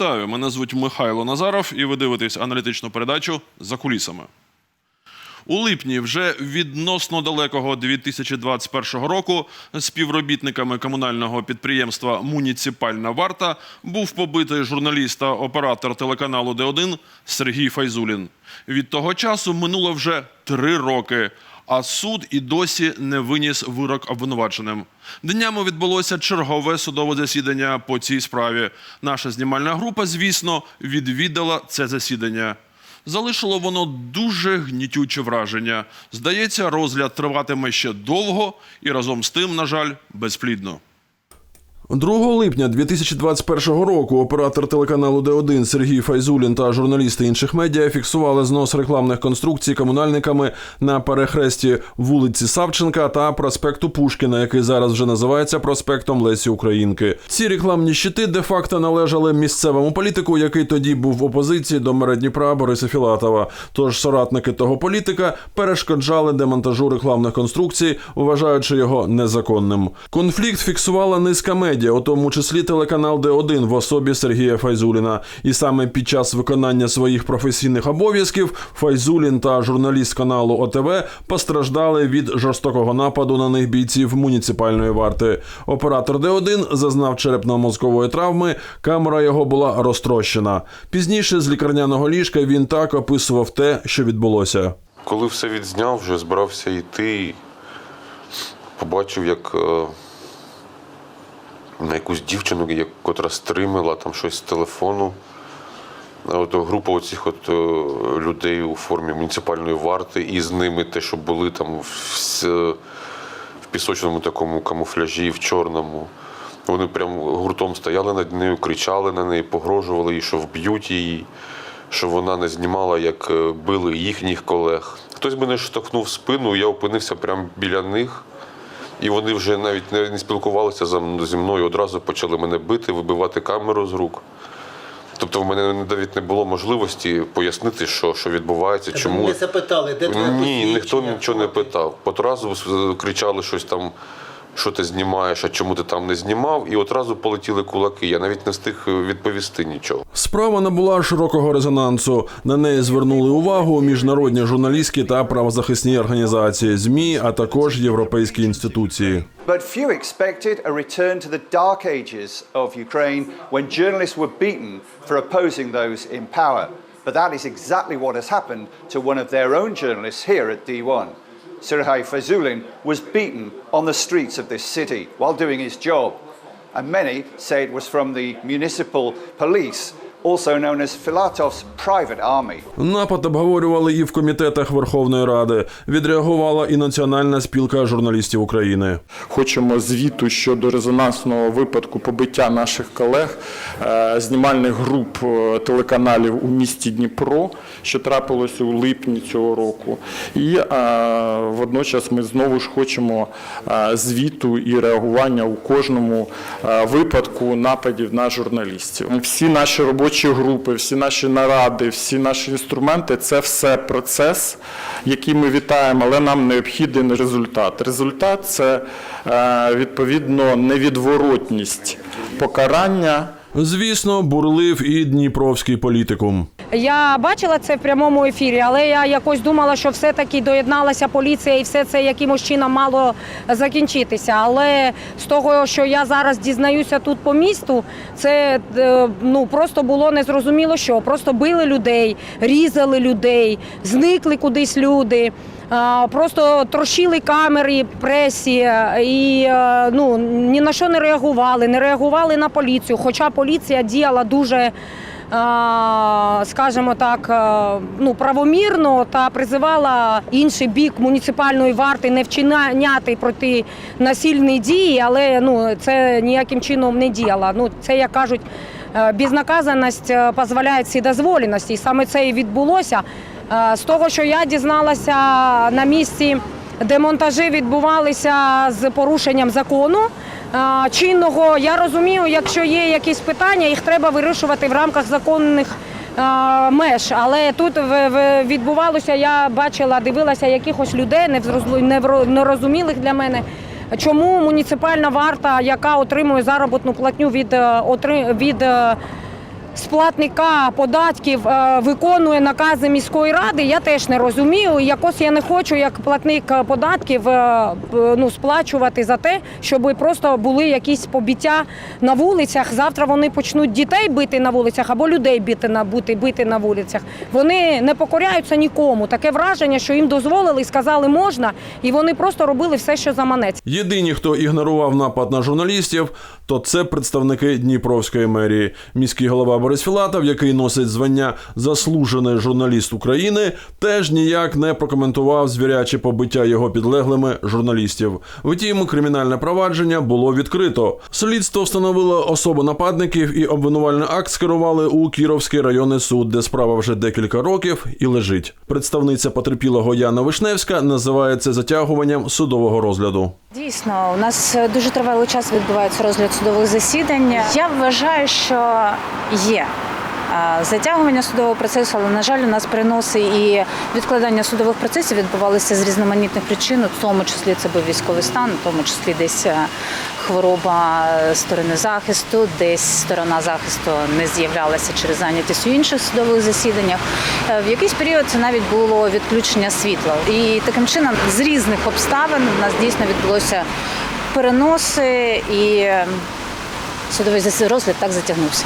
Вітаю! Мене звуть Михайло Назаров, і ви дивитесь аналітичну передачу за кулісами. У липні вже відносно далекого 2021 року співробітниками комунального підприємства Муніципальна варта був побитий журналіст та оператор телеканалу Д1 Сергій Файзулін. Від того часу минуло вже три роки, а суд і досі не виніс вирок обвинуваченим. Днями відбулося чергове судове засідання по цій справі. Наша знімальна група, звісно, відвідала це засідання. Залишило воно дуже гнітюче враження. Здається, розгляд триватиме ще довго і разом з тим, на жаль, безплідно. 2 липня 2021 року оператор телеканалу Д1 Сергій Файзулін та журналісти інших медіа фіксували знос рекламних конструкцій комунальниками на перехресті вулиці Савченка та проспекту Пушкіна, який зараз вже називається проспектом Лесі Українки. Ці рекламні щити де-факто належали місцевому політику, який тоді був в опозиції до мера Дніпра Бориса Філатова. Тож соратники того політика перешкоджали демонтажу рекламних конструкцій, вважаючи його незаконним. Конфлікт фіксувала низка медіа, у тому числі телеканал Д1 в особі Сергія Файзуліна. І саме під час виконання своїх професійних обов'язків Файзулін та журналіст каналу ОТВ постраждали від жорстокого нападу на них бійців муніципальної варти. Оператор Д1 зазнав черепно-мозкової травми, камера його була розтрощена. Пізніше з лікарняного ліжка він так описував те, що відбулося. Коли все відзняв, вже збирався йти, побачив, як е, на якусь дівчину, як- котра стримила там щось з телефону. От група оцих от е, людей у формі муніципальної варти, і з ними те, що були там в, в пісочному такому камуфляжі, в чорному. Вони прям гуртом стояли над нею, кричали на неї, погрожували їй, що вб'ють її, що вона не знімала, як е, били їхніх колег. Хтось мене штовхнув спину, я опинився прямо біля них. І вони вже навіть не, спілкувалися зі мною, одразу почали мене бити, вибивати камеру з рук. Тобто в мене навіть не було можливості пояснити, що, що відбувається, чому. Не запитали, де твоє Ні, ніхто нічого не питав. Одразу кричали щось там, що ти знімаєш, а чому ти там не знімав, і одразу полетіли кулаки. Я навіть не встиг відповісти нічого. Справа набула широкого резонансу. На неї звернули увагу міжнародні журналістські та правозахисні організації, змі, а також європейські інституції. But few expected a return to the dark ages of Ukraine when journalists were beaten for opposing those in power. But that is exactly what has happened to one of their own journalists here at D1. Sergei Fazulin was beaten on the streets of this city while doing his job. And many say it was from the municipal police, also known as Filatov's private army. Напад обговорювали і в комітетах Верховної Ради. Відреагувала і Національна спілка журналістів України. Хочемо звіту щодо резонансного випадку побиття наших колег е, знімальних груп е, телеканалів у місті Дніпро, що трапилося у липні цього року. І е, водночас ми знову ж хочемо звіту і реагування у кожному випадку нападів на журналістів. Всі наші робочі групи, всі наші наради, всі наші інструменти це все процес, який ми вітаємо, але нам необхідний результат. Результат це е, відповідно невідворотність покарання. Звісно, бурлив і дніпровський політикум. Я бачила це в прямому ефірі, але я якось думала, що все-таки доєдналася поліція і все це якимось чином мало закінчитися. Але з того, що я зараз дізнаюся тут по місту, це е, ну просто було незрозуміло, що просто били людей, різали людей, зникли кудись люди. Просто трощили камери пресі і е, ну ні на що не реагували, не реагували на поліцію. Хоча поліція діяла дуже скажімо так, ну правомірно та призивала інший бік муніципальної варти не вчиняти проти насильні дії, але ну це ніяким чином не діяло. Ну це як кажуть, е, безнаказаність е, дозволяє вседозволеність. І саме це і відбулося. Е, З того, що я дізналася на місці, демонтажі відбувалися з порушенням закону чинного. Я розумію, якщо є якісь питання, їх треба вирішувати в рамках законних меж. Але тут відбувалося, я бачила, дивилася якихось людей нерозумілих для мене. Чому муніципальна варта, яка отримує заробітну платню від, е, від е, з платника податків е, виконує накази міської ради, я теж не розумію. Якось я не хочу, як платник податків, е, ну, сплачувати за те, щоб просто були якісь побиття на вулицях. Завтра вони почнуть дітей бити на вулицях або людей бити на бути, бити на вулицях. Вони не покоряються нікому. Таке враження, що їм дозволили, сказали можна, і вони просто робили все, що заманеться. Єдині, хто ігнорував напад на журналістів, то це представники Дніпровської мерії. Міський голова Борис Філатов, який носить звання заслужений журналіст України, теж ніяк не прокоментував звіряче побиття його підлеглими журналістів. Втім, кримінальне провадження було відкрито. Слідство встановило особу нападників і обвинувальний акт скерували у Кіровський районний суд, де справа вже декілька років і лежить. Представниця потерпілого Яна Вишневська називає це затягуванням судового розгляду. Дійсно, у нас дуже тривалий час відбувається розгляд судових засідань. Я вважаю, що є. е, Затягування судового процесу, але на жаль, у нас переноси і відкладання судових процесів відбувалися з різноманітних причин, в тому числі це був військовий стан, в тому числі десь е, хвороба е, сторони захисту, десь сторона захисту не з'являлася через зайнятість у інших судових засіданнях. В якийсь період це навіть було відключення світла. І таким чином з різних обставин в нас дійсно відбулося переноси і е, судовий розгляд так затягнувся.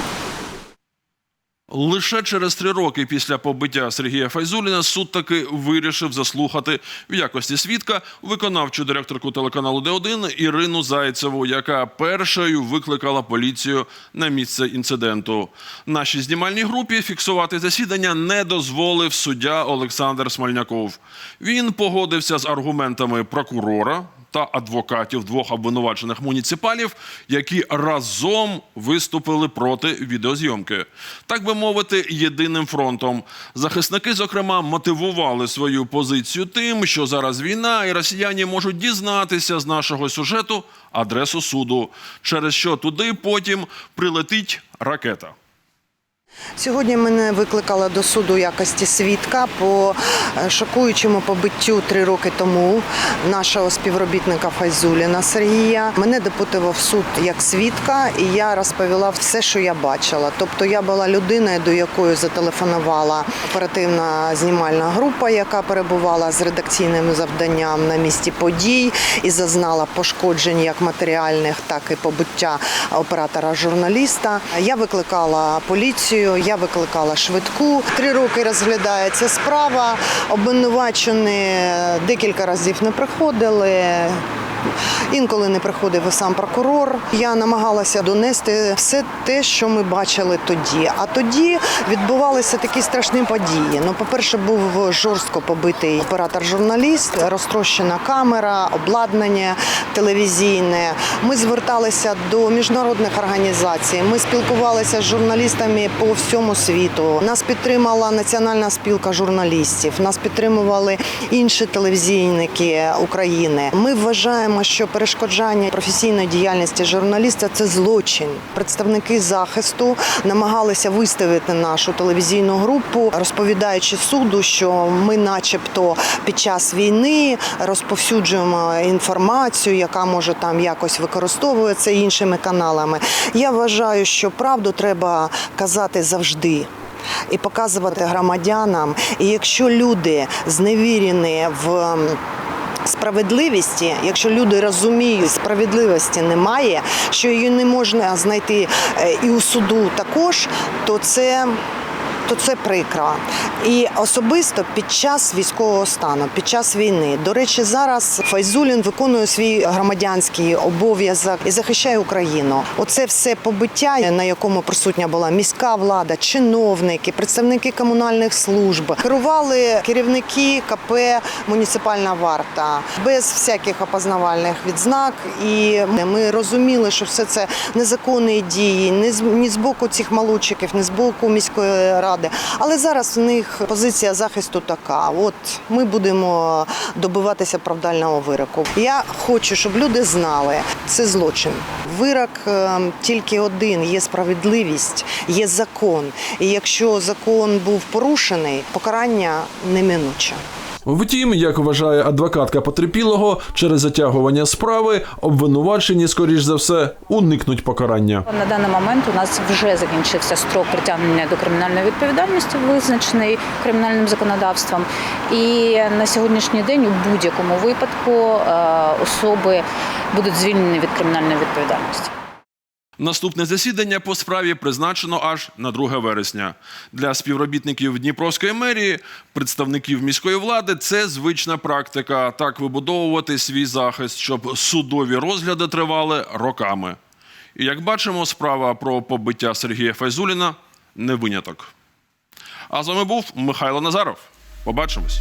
Лише через три роки після побиття Сергія Файзуліна суд таки вирішив заслухати в якості свідка виконавчу директорку телеканалу Д1 Ірину Зайцеву, яка першою викликала поліцію на місце інциденту. Нашій знімальній групі фіксувати засідання не дозволив суддя Олександр Смольняков. Він погодився з аргументами прокурора та адвокатів двох обвинувачених муніципалів, які разом виступили проти відеозйомки. Так би мовити, єдиним фронтом. Захисники, зокрема, мотивували свою позицію тим, що зараз війна, і росіяни можуть дізнатися з нашого сюжету адресу суду, через що туди потім прилетить ракета. Сьогодні мене викликали до суду якості свідка по е, шокуючому побиттю три роки тому нашого співробітника Файзуліна Сергія. Мене допитував суд як свідка, і я розповіла все, що я бачила. Тобто я була людиною, до якої зателефонувала оперативна знімальна група, яка перебувала з редакційним завданням на місці подій і зазнала пошкоджень як матеріальних, так і побиття оператора журналіста. Я викликала поліцію, я викликала швидку. Три роки розглядається справа. Обвинувачені декілька разів не приходили. Інколи не приходив сам прокурор. Я намагалася донести все те, що ми бачили тоді. А тоді відбувалися такі страшні події. Ну, по-перше, був жорстко побитий оператор-журналіст, розтрощена камера, обладнання телевізійне. Ми зверталися до міжнародних організацій. Ми спілкувалися з журналістами по всьому світу. Нас підтримала Національна спілка журналістів. Нас підтримували інші телевізійники України. Ми вважаємо, що перешкоджання професійної діяльності журналіста це злочин. Представники захисту намагалися виставити нашу телевізійну групу, розповідаючи суду, що ми, начебто, під час війни розповсюджуємо інформацію, яка може там якось використовується іншими каналами. Я вважаю, що правду треба казати завжди. І показувати громадянам. І якщо люди зневірені в справедливості, якщо люди розуміють, справедливості немає, що її не можна знайти е, і у суду також, то це. То це прикро. І особисто під час військового стану, під час війни. До речі, зараз Файзулін виконує свій громадянський обов'язок і захищає Україну. Оце все побиття, на якому присутня була міська влада, чиновники, представники комунальних служб, керували керівники КП Муніципальна варта без всяких опознавальних відзнак. І ми розуміли, що все це незаконні дії, ні з боку цих малучиків, ні з боку міської ради. Але зараз в них позиція захисту така: от ми будемо добиватися правдального вироку. Я хочу, щоб люди знали, це злочин. Вирок е, тільки один: є справедливість, є закон. І якщо закон був порушений, покарання неминуче. Втім, як вважає адвокатка потерпілого, через затягування справи обвинувачені, скоріш за все, уникнуть покарання. На даний момент у нас вже закінчився строк притягнення до кримінальної відповідальності, визначений кримінальним законодавством. І на сьогоднішній день у будь-якому випадку е, особи будуть звільнені від кримінальної відповідальності. Наступне засідання по справі призначено аж на 2 вересня. Для співробітників Дніпровської мерії, представників міської влади, це звична практика так вибудовувати свій захист, щоб судові розгляди тривали роками. І як бачимо, справа про побиття Сергія Файзуліна не виняток. А з вами був Михайло Назаров. Побачимось.